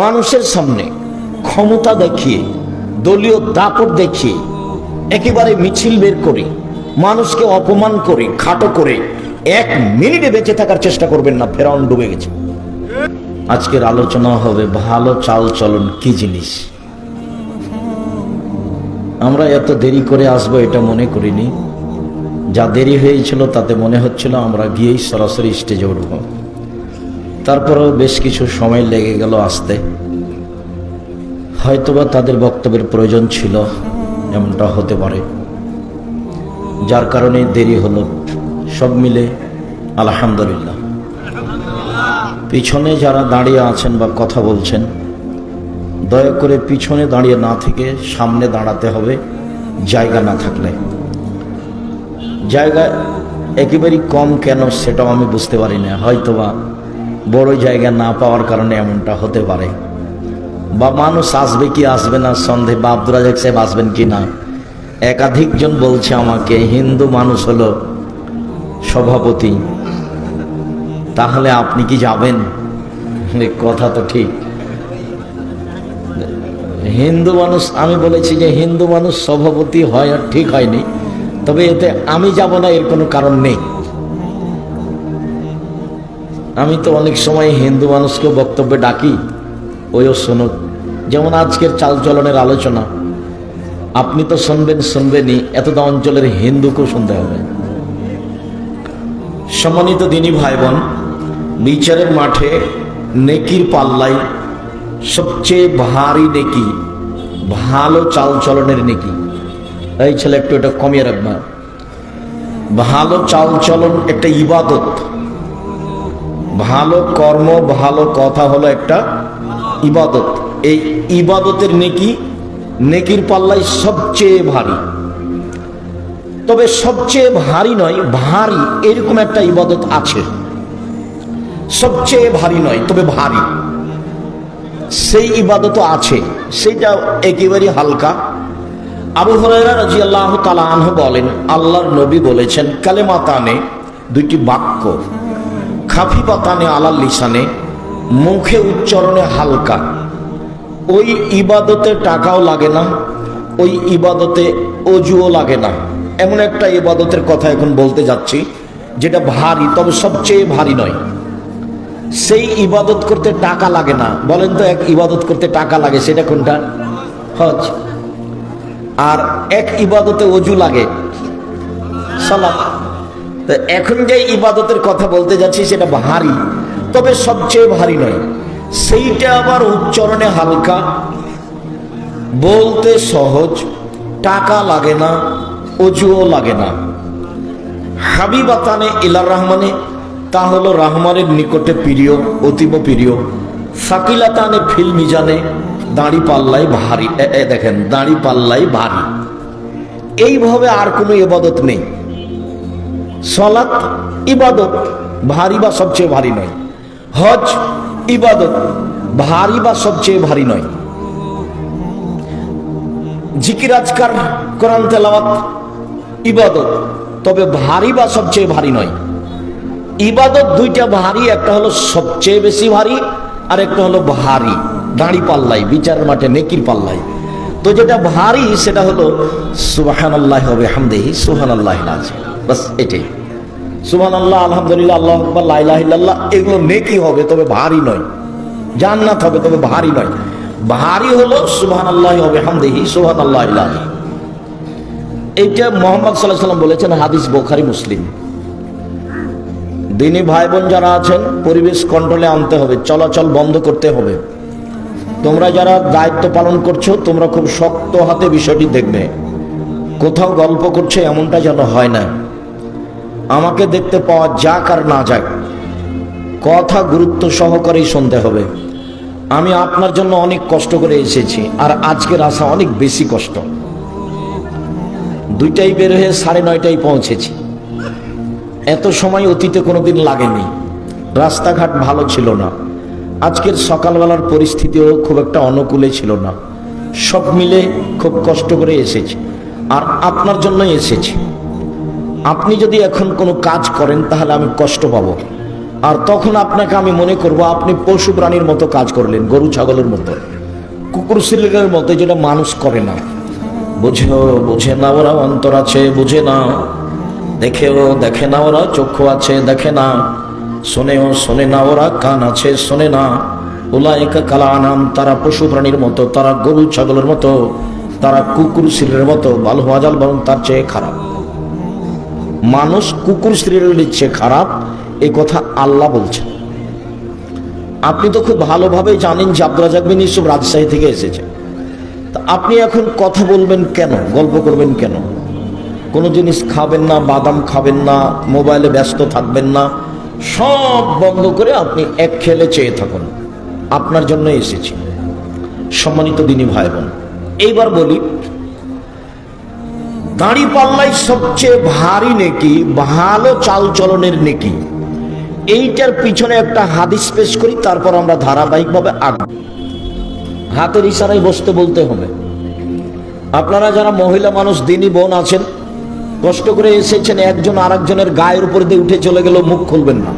মানুষের সামনে ক্ষমতা দেখিয়ে, দলীয় দাপট দেখিয়ে, একেবারে মিছিল বের করে, মানুষকে অপমান করে, খাটো করে এক মিনিটে বেঁচে থাকার চেষ্টা করবেন না, ফেরাউন ডুবে গেছে। আজকের আলোচনা হবে ভালো চাল চলন কি জিনিস? আমরা এত দেরি করে আসব এটা মনে করিনি। যা দেরি হয়েছিল তাতে মনে হচ্ছিল আমরা গিয়েই সরাসরি স্টেজে উঠব। তারপরেও বেশ কিছু সময় লেগে গেল আসতে। হয়তোবা তাদের বক্তব্যের প্রয়োজন ছিল, এমনটা হতে পারে। যার কারণে দেরি হলো, সব মিলে আলহামদুলিল্লাহ। পিছনে যারা দাঁড়িয়ে আছেন বা কথা বলছেন, দয়া করে পিছনে দাঁড়িয়ে না থেকে সামনে দাঁড়াতে হবে, জায়গা না থাকলে। জায়গা একেবারেই কম কেন সেটাও আমি বুঝতে পারি না। হয়তোবা বড় জায়গা না পাওয়ার কারণে এমনটা হতে পারে। বা মানুষ আসবে কি আসবে না সন্দেহ বা আব্দুল রাজাক সাহেব আসবেন কি না? একাধিকজন বলছে আমাকে, হিন্দু মানুষ হলো সভাপতি। তাহলে আপনি কি যাবেন? কথা তো ঠিক। হিন্দু মানুষ, আমি বলেছি যে হিন্দু মানুষ সভাপতি হয় ঠিক হয়নি। তবে এতে আমি যাব না, এর কোনো কারণ নেই। আমি তো অনেক সময় হিন্দু মানুষকে বক্তব্যে ডাকি ওইও শুনুক। যেমন আজকের চালচলনের আলোচনা। আপনি তো শুনবেন শুনবেনই এতটা অঞ্চলের হিন্দুকেও শুনতে হবে। সম্মানিত দিনী ভাই বোন বিচারের মাঠে নেকির পাল্লাই, সবচেয়ে ভারী নেকি, ভালো চালচলনের নেকি। এই ছেলে একটু এটা কমিয়ে রাখবা। ভালো চালচলন একটা ইবাদত। ভালো কর্ম, ভালো কথা হলো একটা ইবাদত। এই ইবাদতের নেকি, নেকির পাল্লাই সবচেয়ে ভারী। তবে সবচেয়ে ভারী নয়, ভারী এরকম একটা ইবাদত আছে। সবচেয়ে ভারী নয়, তবে ভারী। সেই ইবাদত আছে, সেটা একেবারে হালকা। আবু হরাইরা রাজি আল্লাহ তালাহ বলেন, আল্লাহর নবী বলেছেন, কালেমাতানে দুইটি বাক্য। খাফি পাতানে আলাল লিসানে, মুখে উচ্চারণে হালকা। ওই ইবাদতে টাকাও লাগে না, ওই ইবাদতে অজুও লাগে না। এমন একটা ইবাদতের কথা এখন বলতে যাচ্ছি, যেটা ভারী, তবে সবচেয়ে ভারী নয়। সেই ইবাদত করতে টাকা লাগে না। বলেন তো, এক ইবাদত করতে টাকা লাগে, সেটা কোনটা? হজ। আর এক ইবাদতে অজু লাগে, সালাত। তো এখন যে ইবাদতের কথা বলতে যাচ্ছি, সেটা ভারী। তবে সবচেয়ে ভারী নয়। সেইটা আবার উচ্চারণে হালকা। বলতে সহজ, টাকা লাগে না, অজুও লাগে না। হাবিবাতানে ইলার রহমানে, তা হলো রহমানের নিকটে প্রিয়, অতীব প্রিয়। সাকিলাতানে ফিল মিজানে, দাড়ি পাল্লাই ভারী। দেখেন, দাড়ি পাল্লাই ভারী। এইভাবে আর কোনো ইবাদত নেই। সলাত ইবাদত, ভারী বা সবচেয়ে ভারী নয়। হজ, ইবাদত, ভারী বা সবচেয়ে ভারী নয়। জিকির, আজকার, কোরআন, তেলাওয়াত, ইবাদত, তবে ভারী বা সবচেয়ে ভারী নয়। ইবাদত দুইটা ভারী, একটা হলো সবচেয়ে বেশি ভারী, আর একটা হলো ভারী। দাঁড়ি পাল্লাই বিচারের মাঠে, নেকির পাল্লাই তো যেটা ভারী, সেটা হলো সুবাহান আল্লাহ হবে হামদেহি সুহান আল্লাহ বাস এটাই। সুহান আল্লাহ আলহামদুলিল্লাহ, আল্লাহ আকবর লাইলাহিল্লাহ এগুলো নেকি হবে, তবে ভারী নয়। জান্নাত হবে, তবে ভারী নয়। ভারী হলো সুবহান আল্লাহ হবে হামদেহি সুবহান আল্লাহ এইটা মোহাম্মদ সাল্লাহ সাল্লাম বলেছেন, হাদিস বোখারি, মুসলিম। দিনী ভাই বোন যারা আছেন, পরিবেশ কন্ট্রোলে আনতে হবে, চলাচল বন্ধ করতে হবে। তোমরা যারা দায়িত্ব পালন করছ, তোমরা খুব শক্ত হাতে বিষয়টি দেখবে। কোথাও গল্প করছে, এমনটা যেন হয় না। আমাকে দেখতে পাওয়া যাক আর না যাক, কথা গুরুত্ব সহকারেই শুনতে হবে। আমি আপনার জন্য অনেক কষ্ট করে এসেছি, আর আজকের আসা অনেক বেশি কষ্ট। দুইটাই বের হয়ে সাড়ে নয়টায় পৌঁছেছি। এত সময় অতীতে কোনোদিন লাগেনি। রাস্তাঘাট ভালো ছিল না। আজকের সকালবেলার পরিস্থিতিও খুব একটা অনুকূলে ছিল না। সব মিলে খুব কষ্ট করে এসেছি, আর আপনার জন্যই এসেছি। আপনি যদি এখন কোনো কাজ করেন, তাহলে আমি কষ্ট পাবো। আর তখন আপনাকে আমি মনে করব, আপনি পশু প্রাণীর মতো কাজ করলেন, গরু ছাগলের মতো। কুকুর সিলের মতো যেটা মানুষ করে না। বুঝেও, বুঝে না ওরা অন্তর আছে, বুঝে না। দেখেও, দেখে না ওরা চক্ষু আছে, দেখে না। শোনেও, শোনে না ওরা কান আছে, শোনে না। উলায়িকা কালা আনাম তারা পশু প্রাণীর মতো, তারা গরু ছাগলের মতো, তারা কুকুর সিলের মতো ভালো হাজাল বরং তার চেয়ে খারাপ। মানুষ কুকুর সিরিয়ালের চেয়ে খারাপ এই কথা আল্লাহ বলছেন। আপনি তো খুব ভালোভাবে জানেন যে আব্দুল বিন ইউসুফ রাজশাহী থেকে এসেছে। তা আপনি এখন কথা বলবেন কেন? গল্প করবেন কেন? কোনো জিনিস খাবেন না, বাদাম খাবেন না, মোবাইলে ব্যস্ত থাকবেন না, সব বন্ধ করে আপনি এক খেলে চেয়ে থাকুন। আপনার জন্য এসেছি। সম্মানিত দিনী ভাই বোন এইবার বলি দাড়ি পাল্লাই সবচেয়ে ভারী নেকি, ভালো চাল চলনের নেকি। এইটার পিছনে একটা হাদিস পেশ করি, তারপর আমরা ধারাবাহিকভাবে আগ হাতের ইশারায় বসতে বলতে হবে। আপনারা যারা মহিলা মানুষ, দিনী বোন আছেন, কষ্ট করে এসেছেন, একজন আরেকজনের গায়ের উপর দিয়ে উঠে চলে গেল, মুখ খুলবেন না।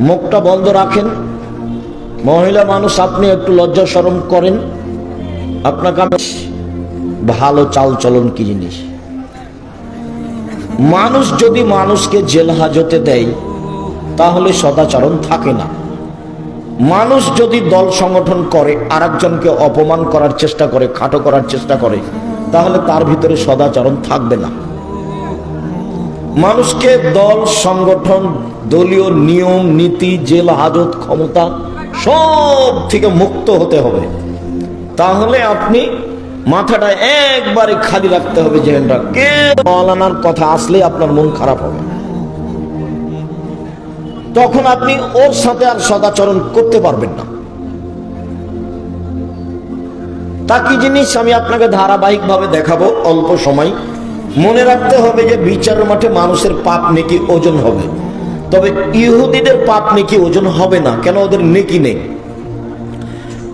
মুখটা বন্ধ রাখেন। মহিলা মানুষ, আপনি একটু লজ্জা সরম করেন। আপনাকে ভালো চাল চলন কি জিনিস? মানুষ যদি মানুষকে জেল হাজতে দেয়, তাহলে সদাচরণ থাকে না। মানুষ যদি দল সংগঠন করে, আরেকজনকে অপমান করার চেষ্টা করে, খাটো করার চেষ্টা করে, তাহলে তার ভিতরে সদাচরণ থাকবে না। মানুষকে দল সংগঠন, দলীয় নিয়ম, নীতি, জেল হাজত ক্ষমতা সব থেকে মুক্ত হতে হবে। তাহলে আপনি মাথাটা একবারে খালি রাখতে হবে যে কে মৌলানার কথা আসলে আপনার মন খারাপ হবে? তখন আপনি ওর সাথে আর সদাচরণ করতে পারবেন না। তা কি জিনিস আমি আপনাকে ধারাবাহিকভাবে দেখাবো? অল্প সময়। মনে রাখতে হবে যে বিচার মাঠে মানুষের পাপ নেকি ওজন হবে। তবে ইহুদিদের পাপ নেকি ওজন হবে না। কেন ওদের নেকি নেই?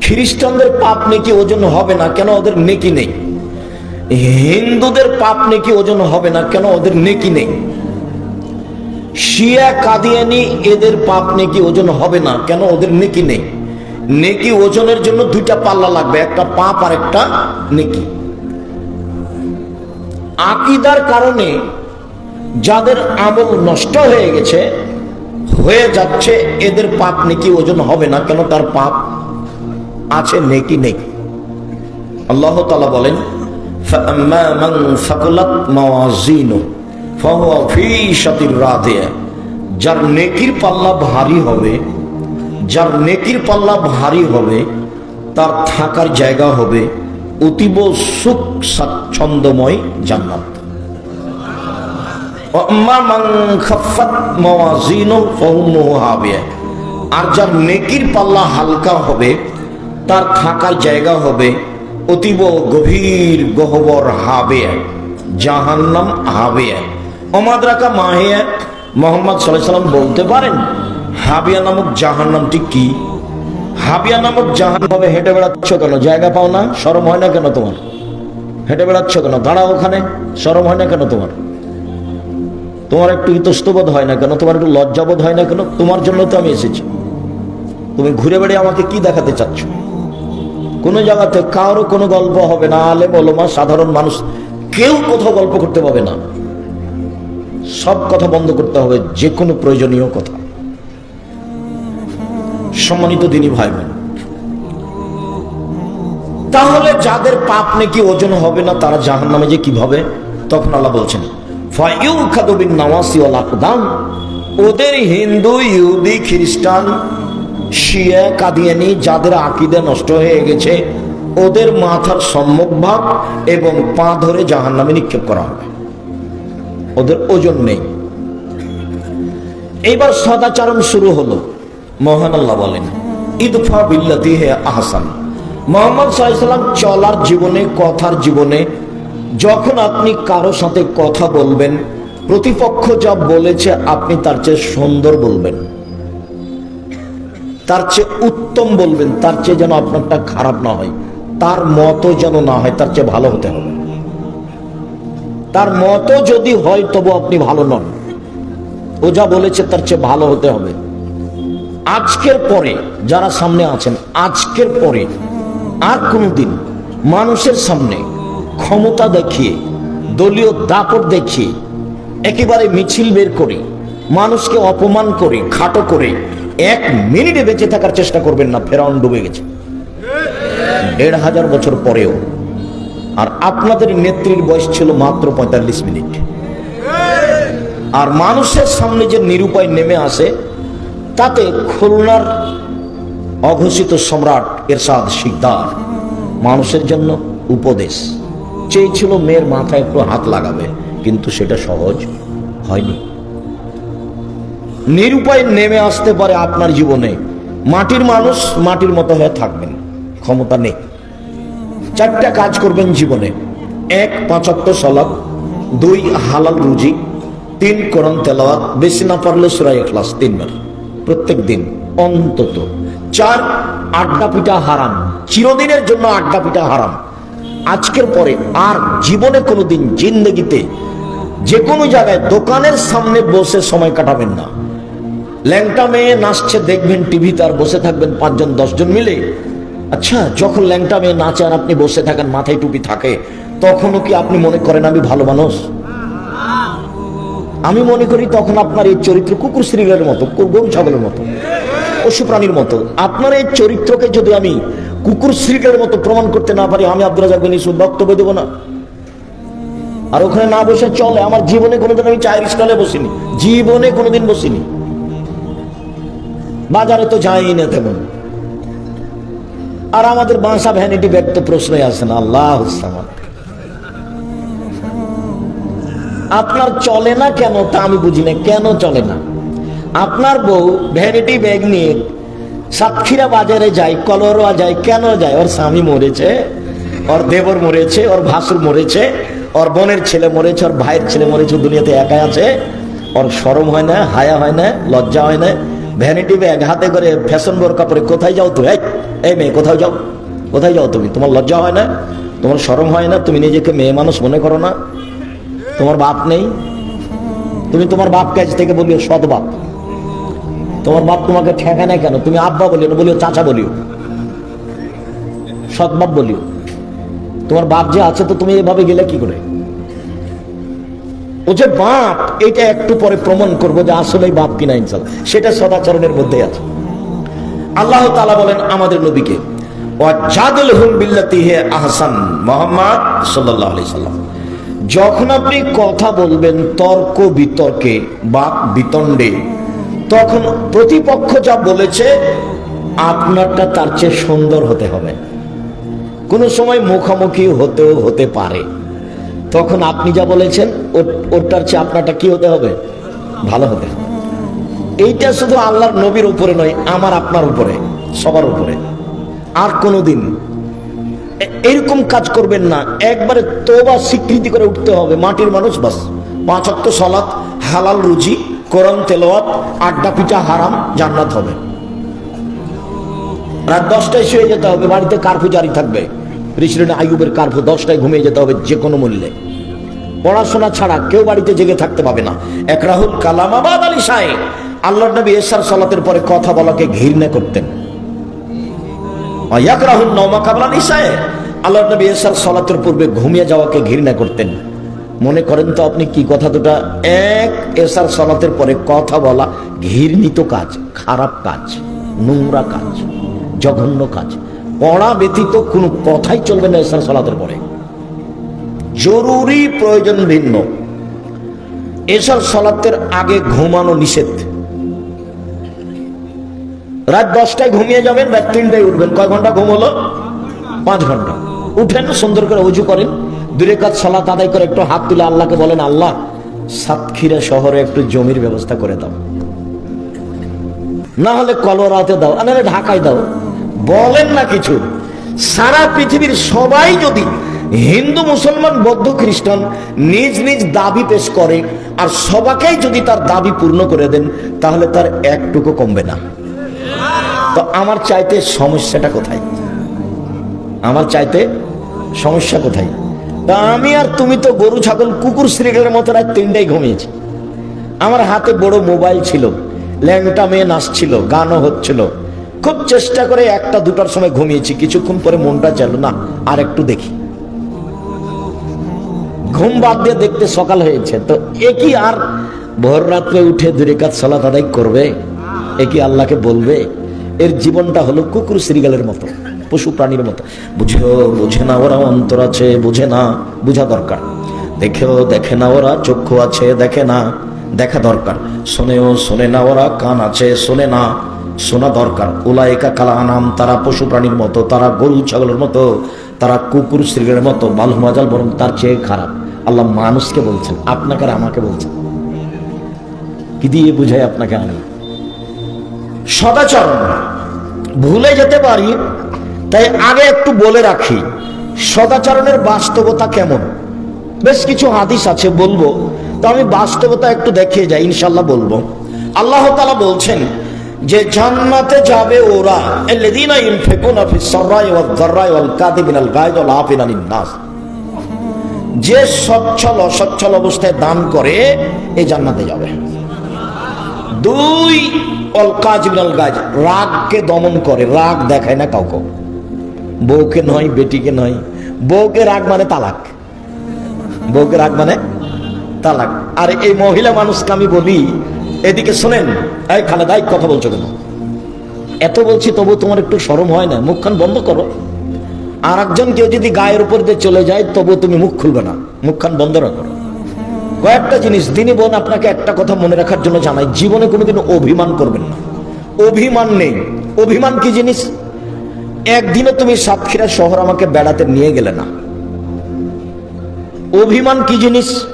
খ্রিস্টানদের পাপ নেকি ওজন হবে না? কেন ওদের নেকি নেই? হিন্দুদের পাপ নেকি ওজন হবে না? কেন ওদের নেকি নেই? শিয়া, কাদিয়ানি এদের পাপ নেকি ওজন হবে না? কেন ওদের নেকি নেই? নেকি ওজনের জন্য দুইটা পাল্লা লাগবে, একটা পাপ আর একটা নেকি। আকিদার কারণে যাদের আমল নষ্ট হয়ে গেছে, হয়ে যাচ্ছে, এদের পাপ নেকি ওজন হবে না? কেন তার পাপ আছে, নেকি নেই। আল্লাহ তালা বলেন যার নেকির পাল্লা ভারী হবে, যার নেকির পাল্লা ভারী হবে, তার থাকার জায়গা হবে অতীব সুখ স্বাচ্ছন্দ্যময় জান্নাত। আর যার নেকির পাল্লা হালকা হবে তার থাকার জায়গা হবে অতীব গভীর গহবর হাবে জাহান্নাম হাবে রাখা মাহিয়া মোহাম্মদ সাল্লাম বলতে পারেন, হাবিয়া নামক জাহান্নামটি কি? হাবিয়া নামক জাহান ভাবে হেঁটে বেড়াচ্ছ কেন? জায়গা পাও না, সরম হয় না কেন তোমার? হেঁটে বেড়াচ্ছ কেন? দাঁড়াও ওখানে, সরম হয় না কেন তোমার? তোমার একটু ইতস্তবোধ হয় না কেন? তোমার একটু লজ্জাবোধ হয় না কেন? তোমার জন্য তো আমি এসেছি। তুমি ঘুরে বেড়ে আমাকে কি দেখাতে চাচ্ছ? কোনো জায়গাতে কারও কোনো গল্প হবে না, আলে বলমা, সাধারণ মানুষ কেউ কোথাও গল্প করতে পাবে না। সব কথা বন্ধ করতে হবে যে কোনো প্রয়োজনীয় কথা। সম্মানিত দিনী ভাই বোন তাহলে যাদের পাপ নাকি ওজন হবে না, তারা জাহান নামে যে কীভাবে তখন আল্লাহ বলছেন ফায়ুখাদবিন নাওয়াসি ওয়াল আকদাম, ওদের হিন্দু, ইহুদি, খ্রিস্টান শিয়া কাদিয়ানি যাদের আকিদে নষ্ট হয়ে গেছে, ওদের মাথার সম্মুখ ভাগ এবং পা ধরে জাহান নামে নিক্ষেপ করা হবে। ওদের ওজন নেই। এইবার সদাচারণ শুরু হলো। মহান আল্লাহ বলেন, ইদফা বিল্লাতি হে আহসান। মোহাম্মদ সাল্লাম চলার জীবনে, কথার জীবনে, যখন আপনি কারও সাথে কথা বলবেন, প্রতিপক্ষ যা বলেছে আপনি তার চেয়ে সুন্দর বলবেন। তার চেয়ে উত্তম বলবেন, তার চেয়ে যেন আপনারটা খারাপ না হয়, তার মতো যেন না হয়, তার চেয়ে ভালো হতে হবে। তার মতো যদি হয়, তবু আপনি ভালো নন। ও যা বলেছে, তার চেয়ে ভালো হতে হবে। আজকের পরে যারা সামনে আছেন, আজকের পরে আর কোনোদিন মানুষের সামনে ক্ষমতা দেখিয়ে, দলীয় দাপট দেখিয়ে, একেবারে মিছিল বের করে, মানুষকে অপমান করে, খাটো করে এক মিনিটে বেঁচে থাকার চেষ্টা করবেন না, ফেরাউন ডুবে গেছে। দেড় হাজার বছর পরেও। আর আপনাদের নেত্রীর বয়স ছিল মাত্র পঁয়তাল্লিশ মিনিট। আর মানুষের সামনে যে নিরুপায় নেমে আসে, তাতে খুলনার অঘোষিত সম্রাট এরশাদ শিকদার, মানুষের জন্য উপদেশ। চেয়েছিল মেয়ের মাথায় একটু হাত লাগাবে, কিন্তু সেটা সহজ হয়নি। নিরুপায় নেমে আসতে পারে আপনার জীবনে। মাটির মানুষ মাটির মতো হয়ে থাকবেন। ক্ষমতা নেই। চারটা কাজ করবেন জীবনে। এক, পাঁচাত্তর সলাপ দুই, হালাল রুজি। তিন করণ তেলাওয়াত। বেশি না পারলে সুরাই ক্লাস তিনবার। প্রত্যেক দিন, অন্তত। চার, আড্ডা পিঠা হারাম। চিরদিনের জন্য আড্ডা পিঠা হারাম। আজকের পরে আর জীবনে কোনোদিন জিন্দগিতে যে কোনো জায়গায় দোকানের সামনে বসে সময় কাটাবেন না। ল্যাংটা মেয়ে নাচছে, দেখবেন টিভিতে আর বসে থাকবেন পাঁচজন, দশজন মিলে। আচ্ছা যখন ল্যাংটা মেয়ে নাচে আর আপনি বসে থাকেন, মাথায় টুপি থাকে, তখনও কি আপনি মনে করেন আমি ভালো মানুষ? আমি মনে করি তখন আপনার এই চরিত্র কুকুর শ্রীলের মতো গরু ছাগলের মতো, পশু প্রাণীর মতো। আপনার এই চরিত্রকে যদি আমি কুকুর শ্রীলের মতো প্রমাণ করতে না পারি, আমি আব্দুল রাজাক বিন বক্তব্য দেবো না। আর ওখানে না বসে চলে, আমার জীবনে কোনোদিন আমি চায়ের স্টলে বসিনি, জীবনে কোনোদিন বসিনি। বাজারে তো যাই না তেমন। আর আমাদের বাসা ভ্যানিটি ব্যাগ তো প্রশ্নই আসে না, আল্লাহ আপনার চলে না কেন তা আমি বুঝি না, কেন চলে না? আপনার বউ ভ্যানিটি ব্যাগ নিয়ে সাতক্ষীরা বাজারে যায়, কলরোয়া যায়, কেন যায়? ওর স্বামী মরেছে, ওর দেবর মরেছে, ওর ভাসুর মরেছে, ওর বোনের ছেলে মরেছে, ওর ভাইয়ের ছেলে মরেছে দুনিয়াতে একাই আছে। ওর সরম হয় না, হায়া হয় না, লজ্জা হয় না। ভ্যানিটি ব্যাগ হাতে করে ফ্যাশন বোর কাপড়ে কোথায় যাও তো এই মেয়ে, কোথাও যাও? কোথায় যাও তুমি? তোমার লজ্জা হয় না? তোমার সরম হয় না? তুমি নিজেকে মেয়ে মানুষ মনে করো না? তোমার বাপ নেই? তুমি তোমার বাপ কাছ থেকে বলিও সৎ বাপ। তোমার বাপ তোমাকে ঠেকায় না কেন? তুমি আব্বা বলিও না, বলিও চাচা বলিও। সৎ বাপ বলিও। তোমার বাপ যে আছে তো তুমি এভাবে গেলে কি করে? ও যে বাপ, এটা একটু পরে প্রমাণ করব যে আসলে বাপ কিনা ইনসাল সেটা সদাচরণের মধ্যে আছে। আল্লাহ তালা বলেন আমাদের নবীকে আহসান মোহাম্মদ সাল্লাল্লাহু আলাইহি সাল্লাম। যখন আপনি কথা বলবেন তর্ক বিতর্কে বাক বিতণ্ডে, তখন প্রতিপক্ষ যা বলেছে, আপনারটা তার চেয়ে সুন্দর হতে হবে। কোনো সময় মুখোমুখি হতেও হতে পারে। তখন আপনি যা বলেছেন, ওর- ওরটার চেয়ে আপনারটা কি হতে হবে? ভালো হবে। এইটা শুধু আল্লাহর নবীর উপরে নয়, আমার, আপনার উপরে, সবার উপরে। আর কোনোদিন এ- এরকম কাজ করবেন না, একবারে তোবা স্বীকৃতি করে উঠতে হবে, মাটির মানুষ বাস। পাঁচাত্ত সলাৎ হালাল রুজি, কোরআন তেলোয়াত আড্ডা পিঠা হারাম, জান্নাত হবে। রাত দশটায় শুয়ে যেতে হবে, বাড়িতে কার্ফু জারি থাকবে। ঋষিরেন আইয়ুবের কার্ফু দশটায় ঘুমিয়ে যেতে হবে যে কোনো মূল্যে। পড়াশোনা ছাড়া কেউ বাড়িতে জেগে থাকতে পাবে না। এক রাহুল কালামাবাদ আলী সাহেব আল্লাহ নবী এসার সালাতের পরে কথা বলাকে ঘৃণা করতেন। এক রাহুল নৌমা কাবলা নিশায় আল্লাহ নবী এসার সালাতের পূর্বে ঘুমিয়ে যাওয়াকে ঘৃণা করতেন। মনে করেন তো আপনি কি কথা দুটা? এক, এসার সালাতের পরে কথা বলা ঘৃণিত কাজ, খারাপ কাজ, নোংরা কাজ, জঘন্য কাজ। পড়া ব্যতীত কোনো কথাই চলবে না এসার সালাতের পরে। জরুরি প্রয়োজন ভিন্ন। এসব সলাতের আগে ঘুমানো নিষেধ। রাত দশটায় ঘুমিয়ে যাবেন, রাত তিনটায় উঠবেন। কয় ঘণ্টা ঘুম হলো? পাঁচ ঘণ্টা। উঠেন, সুন্দর করে উজু করেন। দূরে কাজ সালাত আদায় করে একটু হাত তুলে আল্লাহকে বলেন, আল্লাহ, সাতক্ষীরা শহরে একটু জমির ব্যবস্থা করে দাও। না হলে কলোরাতে দাও, না ঢাকায় দাও। বলেন না কিছু। সারা পৃথিবীর সবাই যদি হিন্দু, মুসলমান, বৌদ্ধ, খ্রিস্টান নিজ নিজ দাবি পেশ করে আর সবাকেই যদি তার দাবি পূর্ণ করে দেন, তাহলে তার একটুকু কমবে না। তো আমার চাইতে সমস্যাটা কোথায়? আমার চাইতে সমস্যা কোথায়? তা আমি আর তুমি তো গরু, ছাগল, কুকুর শ্রীগের মতো রাত তিনটাই ঘুমিয়েছি। আমার হাতে বড় মোবাইল ছিল, ল্যাংটা মেয়ে নাচছিল, গানও হচ্ছিল। খুব চেষ্টা করে একটা দুটার সময় ঘুমিয়েছি। কিছুক্ষণ পরে মনটা চাইল, না আর একটু দেখি। ঘুম বাদ দিয়ে দেখতে সকাল হয়েছে। তো এ কি আর ভোর রাত্রে উঠে দূরে কাজ সালাত আদায় করবে? এ কি আল্লাহকে বলবে? এর জীবনটা হলো কুকুর শ্রীগালের মতো, পশু প্রাণীর মতো। বুঝেও বুঝে না ওরা অন্তর আছে, বুঝে না, বুঝা দরকার। দেখেও দেখে না ওরা, চক্ষু আছে, দেখে না, দেখা দরকার। শোনেও শোনে না ওরা, কান আছে, শোনে না শোনা দরকার। উলায়িকা কালা আনাম তারা পশু প্রাণীর মতো, তারা গরু ছাগলের মতো, তারা কুকুর শ্রীগের মতো বালু মাজাল বরং তার চেয়ে খারাপ। আল্লাহ মানুষকে বলছেন, আপনাকে আর আমাকে বলছেন। কি দিয়ে বুঝাই আপনাকে আমি? সদাচরণ। ভুলে যেতে পারি, তাই আগে একটু বলে রাখি, সদাচরণের বাস্তবতা কেমন? বেশ কিছু হাদিস আছে, বলব। তো আমি বাস্তবতা একটু দেখিয়ে যাই ইনশাল্লাহ বলব। আল্লাহ তালা বলছেন যে জান্নাতে যাবে ওরা। এল্লাযীনা ইনফিকুনা ফিস সাররাই ওয়াদ দাররাই ওয়াল কাযিমিনাল গায়দ ওয়াল আফিনা আনিন নাস। যে সচ্ছল অসচ্ছল অবস্থায় দান করে এই জান্নাতে যাবে। দুই অল কাজমিনাল গাছ রাগকে দমন করে, রাগ দেখায় না কাউকে। বউকে নয়, বেটিকে নয়। বউকে রাগ মানে তালাক। বউকে রাগ মানে তালাক। আর এই মহিলা মানুষকে আমি বলি এদিকে শোনেন, এই খালে দায়িক কথা বলছো কেন? এত বলছি, তবু তোমার একটু সরম হয় না। মুখখান বন্ধ করো। আর একজন কেউ যদি গায়ের উপর দিয়ে চলে যায়, তবু তুমি মুখ খুলবে না। মুখখান বন্ধ রাখো কয়েকটা জিনিস, দিনী বোন আপনাকে একটা কথা মনে রাখার জন্য জানাই, জীবনে কোনোদিন অভিমান করবেন না। অভিমান নেই। অভিমান কি জিনিস? একদিনও তুমি সাতক্ষীরা শহর আমাকে বেড়াতে নিয়ে গেলে না। অভিমান কি জিনিস?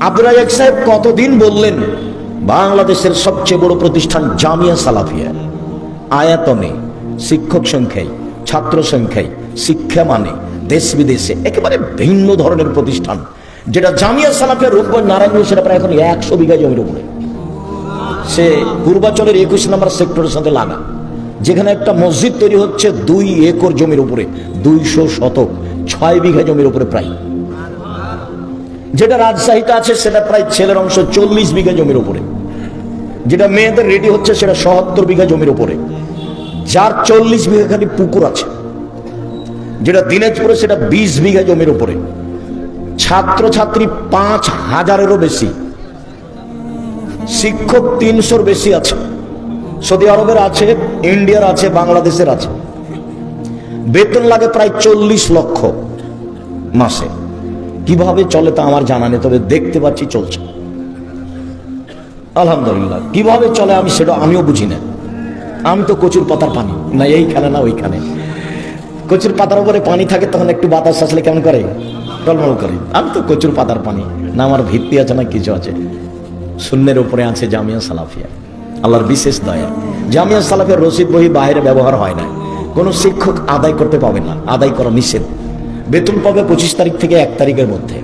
আব্দুল সাহেব কতদিন বললেন বাংলাদেশের সবচেয়ে বড় প্রতিষ্ঠান জামিয়া সালাফিয়া। আয়াতনে শিক্ষক সংখ্যায়, ছাত্র সংখ্যায়, শিক্ষা মানে দেশ বিদেশে একেবারে ভিন্ন ধরনের প্রতিষ্ঠান। যেটা জামিয়া সালাফিয়া, রূপগঞ্জ, নারায়ণগঞ্জ, সেটা প্রায় এখন একশো বিঘা জমির উপরে। সে পূর্বাচলের একুশ নম্বর সেক্টরের সাথে লাগা। যেখানে একটা মসজিদ তৈরি হচ্ছে দুই একর জমির উপরে, দুইশো শতক, ছয় বিঘা জমির উপরে প্রায়। যেটা রাজশাহীতে আছে, সেটা প্রায় ছেলের অংশ চল্লিশ বিঘা জমির উপরে। যেটা মেয়েদের রেডি হচ্ছে সেটা সত্তর বিঘা জমির উপরে। যার চল্লিশ বিঘা খালি পুকুর আছে। যেটা দিনাজপুরে সেটা বিশ বিঘা জমির উপরে। ছাত্রছাত্রী পাঁচ হাজারেরও বেশি। শিক্ষক তিনশোর বেশি আছে। সৌদি আরবের আছে, ইন্ডিয়ার আছে, বাংলাদেশের আছে। বেতন লাগে প্রায় চল্লিশ লক্ষ মাসে। কীভাবে চলে তা আমার জানা নেই, তবে দেখতে পাচ্ছি চলছে। আলহামদুলিল্লাহ। কীভাবে চলে আমি সেটা আমিও বুঝি না। আমি তো কচুর পাতার পানি। না এইখানে না ওইখানে কচুর পাতার উপরে পানি থাকে, তখন একটু বাতাস আসলে কেমন করে? টলমল করে। আমি তো কচুর পাতার পানি। না, আমার ভিত্তি আছে, না কিছু আছে। শূন্যের উপরে আছে জামিয়া সালাফিয়া। আল্লাহর বিশেষ দয়া। জামিয়া সালাফিয়ার রসিদ বহি বাইরে ব্যবহার হয় না। কোনো শিক্ষক আদায় করতে পাবে না। আদায় করা নিষেধ। বেতন পাবে পঁচিশ তারিখ থেকে এক তারিখের মধ্যে।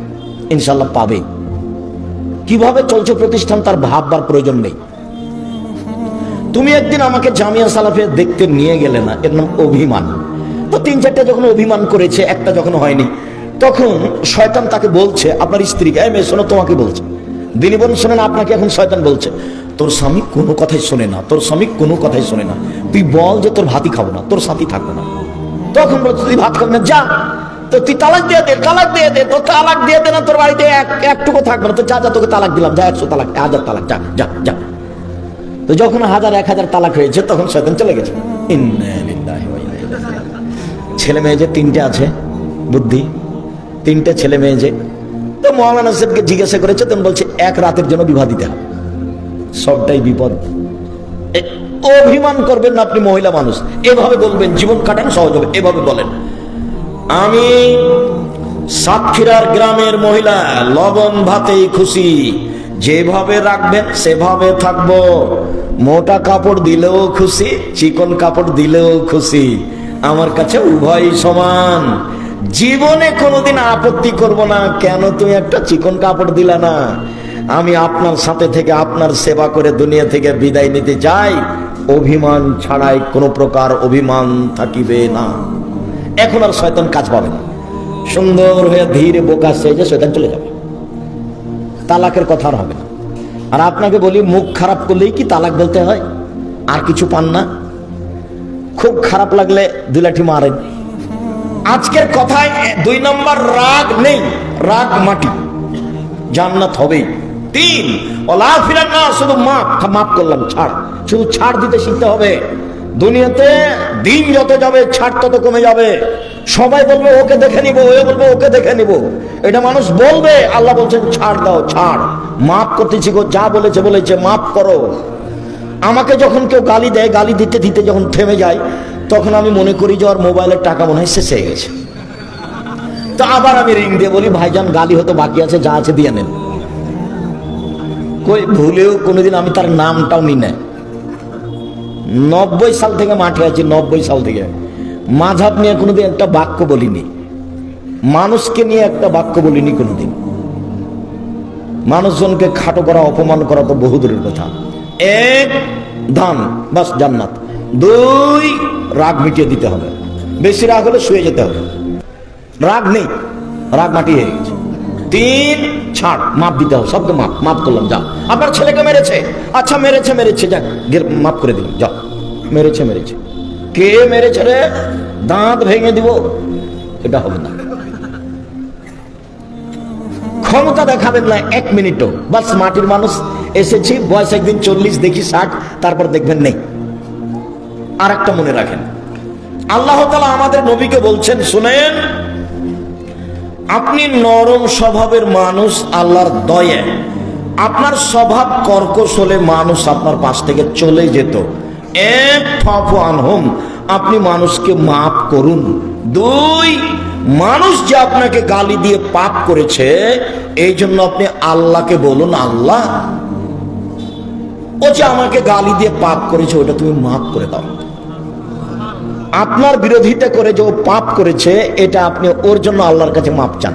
ইনশাল্লাহ পাবে। কীভাবে চলছে প্রতিষ্ঠান তার ভাববার প্রয়োজন নেই। তুমি একদিন আমাকে জামিয়া সালাফে দেখতে নিয়ে গেলে না, এর নাম অভিমান। তো তিন চারটা যখন অভিমান করেছে, একটা যখন হয়নি, তখন শয়তান তাকে বলছে, আপনার স্ত্রীকে এই মেয়ে, শোনো, তোমাকে বলছে। দিনী বোন শোনে না আপনাকে এখন শয়তান বলছে, তোর স্বামী কোনো কথাই শোনে না, তোর স্বামী কোনো কথাই শোনে না। তুই বল যে তোর ভাতই খাব না, তোর সাথী থাকব না। তখন বলছে, তুই ভাত খাবি না, যা। তো তুই তালাক দিয়ে দে, তালাক দিয়ে দে তোর তালাক দিয়ে দে না তোর বাড়িতে এক, একটুকু থাকবে না। তো যা যা, তোকে তালাক দিলাম, যা, একশো তালাক, হাজার তালাক, যা যা যা। তো যখন হাজার, এক হাজার তালাক হয়েছে, তখন শয়তান চলে গেছে। ছেলে মেয়ে যে তিনটে আছে, বুদ্ধি, তিনটে ছেলে মেয়ে যে, তো মৌলানা সাহেবকে জিজ্ঞাসা করেছে, তখন বলছে, এক রাতের জন্য বিবাহ দিতে হবে। সবটাই বিপদ। অভিমান করবেন না আপনি মহিলা মানুষ। এভাবে বলবেন, জীবন কাটান সহজ হবে, এভাবে বলেন। আমি সাতক্ষীরার গ্রামের মহিলা, লবণ ভাতেই খুশি। যেভাবে রাখবেন, সেভাবে থাকব। মোটা কাপড় দিলেও খুশি, চিকন কাপড় দিলেও খুশি। আমার কাছে উভয় সমান। জীবনে কোনোদিন আপত্তি করব না, কেন তুমি একটা চিকন কাপড় দিলা না? আমি আপনার সাথে থেকে আপনার সেবা করে দুনিয়া থেকে বিদায় নিতে চাই। অভিমান ছাড়াই কোনো প্রকার অভিমান থাকিবে না। এখন আর শয়তান কাজ পাবে না। সুন্দর হয়ে ধীরে বোকা সেজে শয়তান চলে যাবে। তালাকের কথা আর হবে না। আর আপনাকে বলি, মুখ খারাপ করলেই কি তালাক বলতে হয়? আর কিছু পান না? খুব খারাপ লাগলে দুই লাঠি মারেন। আজকের কথায় দুই নম্বর রাগ নেই, রাগ মাটি। জান্নাত হবেই। তিন ওলা ফিরান না শুধু মাপ মাপ করলাম, ছাড়। শুধু ছাড় দিতে শিখতে হবে। দুনিয়াতে দিন যত যাবে, ছাড় তত কমে যাবে। সবাই বলবে, ওকে দেখে নিব ও বলবে, ওকে দেখে নিব। এটা মানুষ বলবে, আল্লাহ বলছেন, ছাড় দাও, ছাড়। মাপ করতেছি গো যা বলেছে বলেছে মাপ করো। আমাকে যখন কেউ গালি দেয়, গালি দিতে দিতে যখন থেমে যায়, তখন আমি মনে করি যে ওর মোবাইলের টাকা মনে হয় শেষ হয়ে গেছে। তো আবার আমি রিং দিয়ে বলি, ভাইজান, গালি হতো বাকি আছে, যা আছে দিয়ে নেন। কই, ভুলেও কোনোদিন আমি তার নামটাও নি না নব্বই সাল থেকে মাঠে আছি, নব্বই সাল থেকে। মাঝাব নিয়ে কোনোদিন একটা বাক্য বলিনি। মানুষকে নিয়ে একটা বাক্য বলিনি কোনোদিন। মানুষজনকে খাটো করা, অপমান করা তো বহু দূরের কথা। এক, ধান, বাস জান্নাত। দুই, রাগ মিটিয়ে দিতে হবে। বেশি রাগ হলে শুয়ে যেতে হবে। রাগ নেই, রাগ মাটি হয়ে গেছে। তিন ছাড়, মাপ দিতে হবে সবকে মাপ মাপ করলাম যা আপনার ছেলেকে মেরেছে? আচ্ছা মেরেছে মেরেছে, যাক মাপ করে দিলাম যা মেরেছে মেরেছে। কে মেরেছে রে? দাঁত ভেঙে দিব। এটা হবে না। ক্ষমতা দেখাবেন না, এক মিনিটও। বাস, মাটির মানুষ এসেছি, বয়স একদিন চল্লিশ, দেখি ষাট, তারপর দেখবেন নেই। আর একটা মনে রাখেন। আল্লাহ তালা আমাদের নবীকে বলছেন, শুনেন আপনি নরম স্বভাবের মানুষ, আল্লাহর দয়ে। আপনার স্বভাব কর্কশ হলে মানুষ আপনার পাশ থেকে চলে যেত। এক আনহুম, আপনি মানুষকে মাফ করুন। দুই, মানুষ যে আপনাকে গালি দিয়ে পাপ করেছে, এই জন্য আপনি আল্লাহকে বলুন, আল্লাহ, ও যে আমাকে গালি দিয়ে পাপ করেছে, ওটা তুমি মাফ করে দাও। আপনার বিরোধিতা করে যে ও পাপ করেছে, এটা আপনি ওর জন্য আল্লাহর কাছে মাপ চান।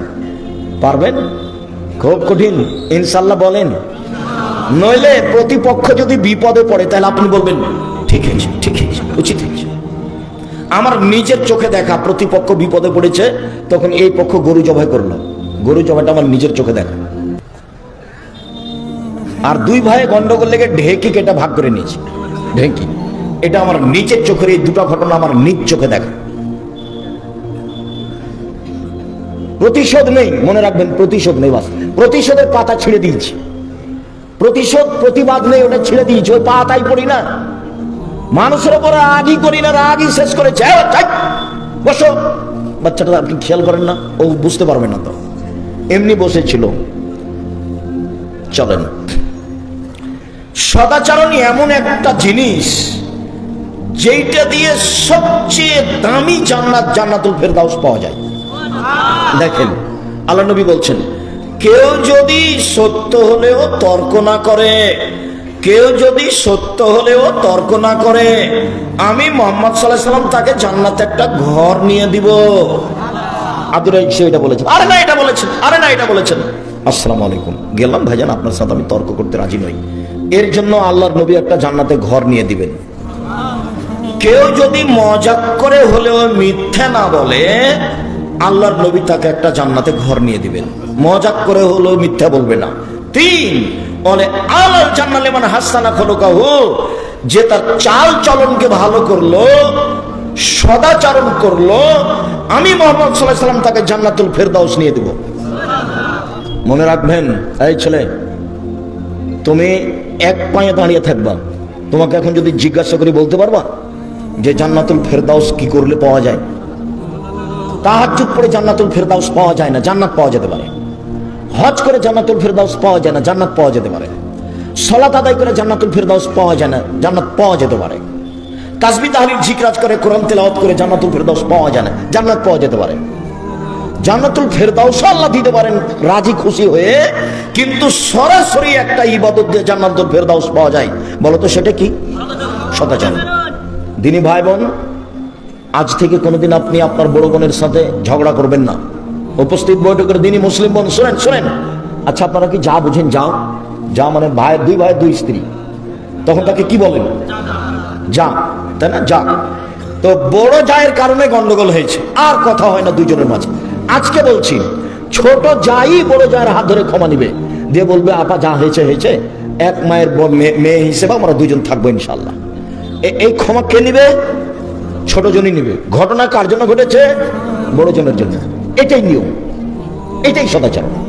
পারবেন? খুব কঠিন। ইনশাল্লাহ বলেন। নইলে প্রতিপক্ষ যদি বিপদে পড়ে, তাহলে আপনি বলবেন, ঠিক হয়েছে ঠিক হয়েছে উচিত আমার নিজের চোখে দেখা, প্রতিপক্ষ বিপদে পড়েছে, তখন এই পক্ষ গরু জবাই করল। গরু জবাইটা আমার নিজের চোখে দেখা। আর দুই ভাই গন্ডগোল লেগে ঢেকি কেটে ভাগ করে নিয়েছে। ঢেকি? এটা আমার নিচের চোখের এই দুটো ঘটনা আমার নিজ চোখে দেখা। প্রতিশোধ নেই, মনে রাখবেন, প্রতিশোধ নেই বাস। প্রতিশোধের পাতা ছিঁড়ে দিয়েছি। প্রতিশোধ, প্রতিবাদ নেই, ওটা ছিঁড়ে দিয়েছি ওই পাতাই পড়ি না। মানুষের উপরে রাগই করি না, রাগই শেষ করেছে বসো। বাচ্চাটা আপনি খেয়াল করেন না, ও বুঝতে পারবে না তো। এমনি বসেছিল। চলেন। সদাচরণ এমন একটা জিনিস যেইটা দিয়ে সবচেয়ে দামি জান্নাত, জান্নাতুল ফেরদাউস পাওয়া যায়। দেখেন, আল্লাহ নবী বলছেন, কেউ যদি সত্য হলেও তর্ক না করে, কেউ যদি সত্য হলেও তর্ক না করে, আমি মোহাম্মদ সাল্লাহ সাল্লাম তাকে জান্নাতে একটা ঘর নিয়ে দিব। আব্দুল সে এটা বলেছেন। আরে না, এটা বলেছেন, আরে না, এটা বলেছেন। আসসালামু আলাইকুম। গেলাম ভাইজান আপনার সাথে আমি তর্ক করতে রাজি নই। এর জন্য আল্লাহর নবী একটা জান্নাতে ঘর নিয়ে দিবেন। কেউ যদি মজাক করে হলেও মিথ্যে না বলে, আল্লাহর নবী তাকে একটা জান্নাতে ঘর নিয়ে দিবেন। মজাক করে হলেও মিথ্যা বলবে না। তিন, বলে, আলাল জান্নালে মানে হাসানা খোলকাহু। যে তার চাল চলনকে ভালো করল, সদাচারণ করল, আমি মোহাম্মদ সাল্লাহ সাল্লাম তাকে জান্নাতুল ফেরদাউস নিয়ে দেব। মনে রাখবেন, এই ছেলে, তুমি এক পায়ে দাঁড়িয়ে থাকবা। তোমাকে এখন যদি জিজ্ঞাসা করি বলতে পারবা? যে জান্নাতুল ফেরদাউস কি করলে পাওয়া যায়? তাহাজ্জুদ পড়ে জান্নাতুল ফেরদাউস পাওয়া যায় না, জান্নাত পাওয়া যেতে পারে। হজ করে জান্নাতুল ফেরদাউস পাওয়া যায় না, জান্নাত পাওয়া যেতে পারে। সলাত আদায় করে জান্নাতুল ফেরদাউস পাওয়া যায় না, জান্নাত পাওয়া যেতে পারে। তাসবি তাহলিল ঝিকরাজ করে, কোরআন তেলাওয়াত করে জান্নাতুল ফেরদাউস পাওয়া যায় না, জান্নাত পাওয়া যেতে পারে। জান্নাতুল ফেরদাউস আল্লাহ দিতে পারেন, রাজি খুশি হয়ে, কিন্তু সরাসরি একটা ইবাদত দিয়ে জান্নাতুল ফেরদাউস পাওয়া যায়। বলো তো সেটা কি? সদাচার। দিনী ভাই বোন আজ থেকে কোনোদিন আপনি আপনার বড় বোনের সাথে ঝগড়া করবেন না। উপস্থিত বৈঠকের দিনই মুসলিম বোন, শোনেন শোনেন। আচ্ছা আপনারা কি যা বুঝেন যাও যা মানে ভাইয়ের দুই ভাই দুই স্ত্রী। তখন তাকে কি বলেন? যা, তাই না? যা। তো বড় জায়ের কারণে গন্ডগোল হয়েছে। আর কথা হয় না দুইজনের মাঝে। আজকে বলছি, ছোট যাই বড় জায়ের হাত ধরে ক্ষমা নিবে। দিয়ে বলবে, আপা, যা হয়েছে হয়েছে। এক মায়ের মেয়ে হিসেবে আমরা দুজন থাকব ইনশাল্লাহ এই ক্ষমা কে নিবে? ছোট জনই নিবে। ঘটনা কার জন্য ঘটেছে? বড় জনের জন্য। এটাই নিয়ম। এটাই সদাচরণ